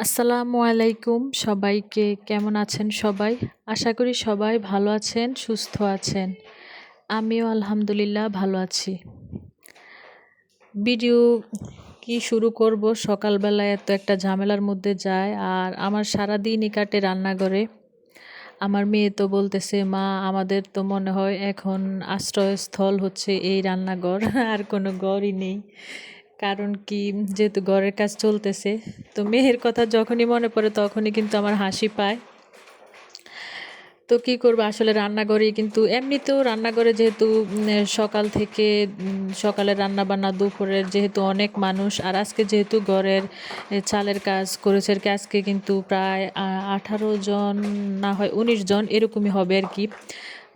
আসসালামু আলাইকুম সবাইকে, কেমন আছেন সবাই? আশা করি সবাই ভালো আছেন, সুস্থ আছেন। আমিও আলহামদুলিল্লাহ ভালো আছি। ভিডিও কি শুরু করব? সকালবেলায় এত একটা ঝামেলার মধ্যে যায়, আর আমার সারাদিনই কাটে রান্নাঘরে। আমার মেয়ে তো বলতেছে, মা, আমাদের তো মনে হয় এখন আশ্রয়স্থল হচ্ছে এই রান্নাঘর, আর কোনো ঘরই নেই। কারণ কি, যেহেতু ঘরের কাজ চলতেছে, তো মেয়ের কথা যখনই মনে পড়ে তখনই কিন্তু আমার হাসি পায়। তো কী করব, আসলে রান্নাঘরেই কিন্তু এমনিতেও রান্নাঘরে যেহেতু সকাল থেকে সকালে রান্না বান্না দুপুরের যেহেতু অনেক মানুষ, আর আজকে যেহেতু ঘরের চালের কাজ করেছে আর কি, আজকে কিন্তু প্রায় আঠারো জন, না হয় উনিশ জন, এরকমই হবে আর কি।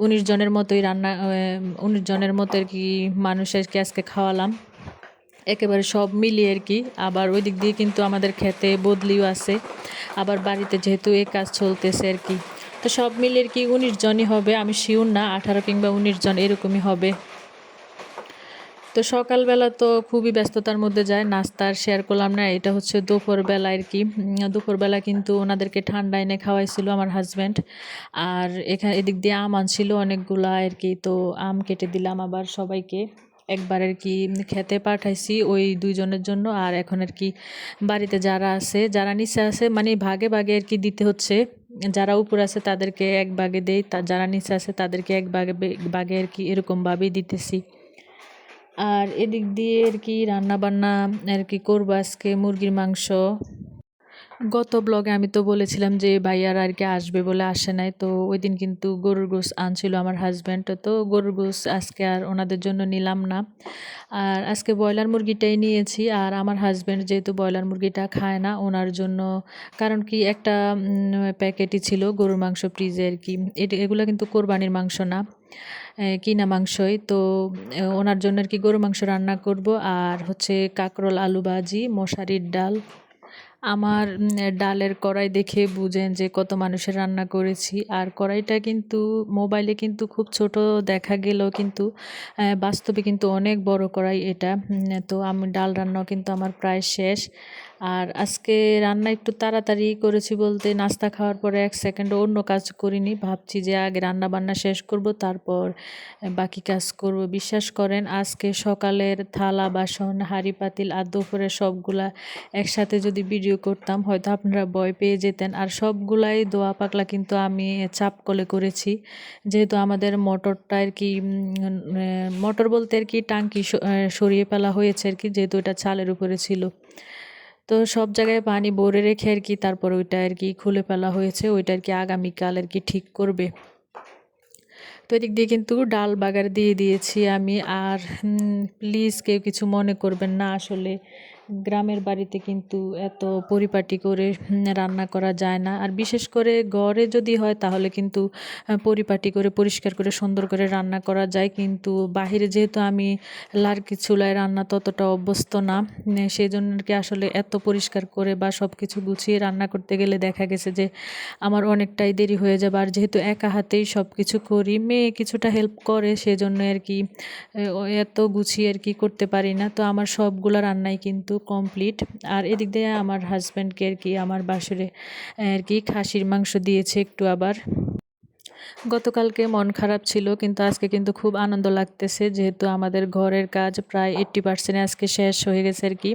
উনিশ জনের মতোই রান্না উনিশ জনের মতো আর কি মানুষেরকে আজকে খাওয়ালাম। একেবারে সব মিলিয়ে আর কি। আবার ওই দিক দিয়ে কিন্তু আমাদের খেতে বদলিও আছে। আবার বাড়িতে যেহেতু এই কাজ চলতেছে আর কি। তো সব মিলিয়ে আর কি উনিশ জনই হবে, আমি শিওর না, আঠারো কিংবা উনিশ জন এরকমই হবে। তো সকালবেলা তো খুবই ব্যস্ততার মধ্যে যায় নাস্তার শেয়ার করলাম না, এটা হচ্ছে দুপুরবেলা আর কি। দুপুরবেলা কিন্তু ওনাদেরকে ঠান্ডা এনে খাওয়াইছিল আমার হাজব্যান্ড আর এখানে এদিক দিয়ে আম আনছিল অনেকগুলা আর কি, তো আম কেটে দিলাম আবার সবাইকে। একবার আর কি খেতে পাঠাইছি ওই দুইজনের জন্য। আর এখন আর কি বাড়িতে যারা আছে, যারা নিচে আছে মানে ভাগে ভাগে আর কি দিতে হচ্ছে। যারা উপর আছে তাদেরকে এক ভাগে দেই যারা নিচে আছে তাদেরকে এক ভাগে ভাগে আর কি এরকমভাবেই দিতেছি। আর এদিক দিয়ে আর কি রান্না বান্না আর কি করব আজকে, মুরগির মাংস। গত ব্লগে আমি তো বলেছিলাম যে ভাইয়ার আর কি আসবে বলে আসে নাই, তো ওই দিন কিন্তু গরুর গোস আনছিল আমার হাজব্যান্ড তো গরুর গোস আজকে আর ওনাদের জন্য নিলাম না। আর আজকে ব্রয়লার মুরগিটাই নিয়েছি, আর আমার হাজব্যান্ড যেহেতু ব্রয়লার মুরগিটা খায় না, ওনার জন্য, কারণ কি একটা প্যাকেটই ছিল গরুর মাংস ফ্রিজে আর কি। এগুলো কিন্তু কোরবানির মাংস না কিনা মাংসই, তো ওনার জন্য আর কি গরু মাংস রান্না করব, আর হচ্ছে কাকরোল, আলু ভাজি, মশারির ডাল আমার ডালের কড়াই দেখে বুঝেন যে কত মানুষের রান্না করেছি। আর কড়াইটা কিন্তু মোবাইলে কিন্তু খুব ছোট দেখা গেলেও কিন্তু বাস্তবে কিন্তু অনেক বড় কড়াই এটা। তো আমি, ডাল রান্নাও কিন্তু আমার প্রায় শেষ। আর আজকে রান্না একটু তাড়াতাড়ি করেছি বলতে নাস্তা খাওয়ার পরে এক সেকেন্ড অন্য কাজ করিনি। ভাবছি যে আগে রান্না বান্না শেষ করব, তারপর বাকি কাজ করব। বিশ্বাস করেন, আজকে সকালের থালা, বাসন, হাঁড়ি, পাতিল আর দুপুরে সবগুলা একসাথে যদি ভিডিও করতাম, হয়তো আপনারা ভয় পেয়ে যেতেন। আর সবগুলাই দোয়া পাকলা কিন্তু আমি চাপ কলে করেছি। যেহেতু আমাদের মোটরটা আর কি মোটর বলতে আর কি টাঙ্কি সরিয়ে ফেলা হয়েছে আর কি, যেহেতু এটা চালের উপরে ছিল। তো সব জায়গায় পানি ভরে রেখে আর কি তারপর ওইটা আর কি খুলে ফেলা হয়েছে। ওইটা আর কি আগামীকাল আর কি ঠিক করবে। তো এদিক দিয়ে কিন্তু ডাল বাগার দিয়ে দিয়েছি আমি। আর প্লিজ কেউ কিছু মনে করবেন না আসলে। গ্রামের বাড়িতে কিন্তু এত পরিপাটি করে রান্না করা যায় না। আর বিশেষ করে ঘরে যদি হয়, তাহলে কিন্তু পরিপাটি করে, পরিষ্কার করে, সুন্দর করে রান্না করা যায়। কিন্তু বাহিরে যেহেতু আমি লার্কি চুলায় রান্না ততটা অভ্যস্ত না সেই জন্য কি আসলে এত পরিষ্কার করে বা সব কিছু গুছিয়ে রান্না করতে গেলে দেখা গেছে যে আমার অনেকটাই দেরি হয়ে যাবে। আর যেহেতু একা হাতেই সব কিছু করি, মেয়ে কিছুটা হেল্প করে, সেজন্য আর কি এত গুছিয়ে আর কি করতে পারি না। তো আমার সবগুলো রান্নাই কিন্তু কমপ্লিট আর এদিক দিয়ে আমার হাজব্যান্ডকে আর কি, আমার বাসরে আর কি খাসির মাংস দিয়েছে একটু আবার। গতকালকে মন খারাপ ছিল, কিন্তু আজকে কিন্তু খুব আনন্দ লাগতেছে, যেহেতু আমাদের ঘরের কাজ প্রায় এইট্টি পার্সেন্ট আজকে শেষ হয়ে গেছে আর কি।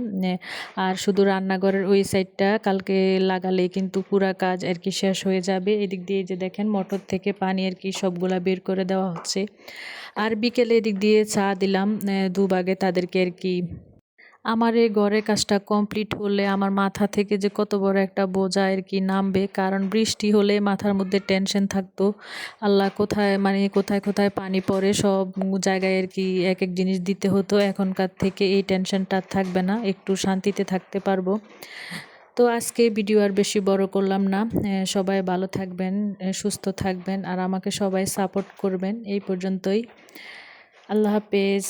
আর শুধু রান্নাঘরের ওই সাইডটা কালকে লাগালেই কিন্তু পুরা কাজ আর কি শেষ হয়ে যাবে। এদিক দিয়ে যে দেখেন, মোটর থেকে পানি আর কি সবগুলা বের করে দেওয়া হচ্ছে। আর বিকেলে এদিক দিয়ে চা দিলাম দুভাগে তাদেরকে আর কি আমার এই ঘরের কাজটা কমপ্লিট হলে আমার মাথা থেকে যে কত বড় একটা বোঝা আর কি নামবে? কারণ বৃষ্টি হলে মাথার মধ্যে টেনশন থাকতো। আল্লাহ কোথায় মানে কোথায় কোথায় পানি পড়ে সব জায়গায় আর কি এক এক জিনিস দিতে হতো। এখনকার থেকে এই টেনশনটা থাকবে না, একটু শান্তিতে থাকতে পারব। তো আজকে ভিডিও আর বেশি বড় করলাম না। সবাই ভালো থাকবেন সুস্থ থাকবেন, আর আমাকে সবাই সাপোর্ট করবেন। এই পর্যন্তই। আল্লাহ হাফেজ।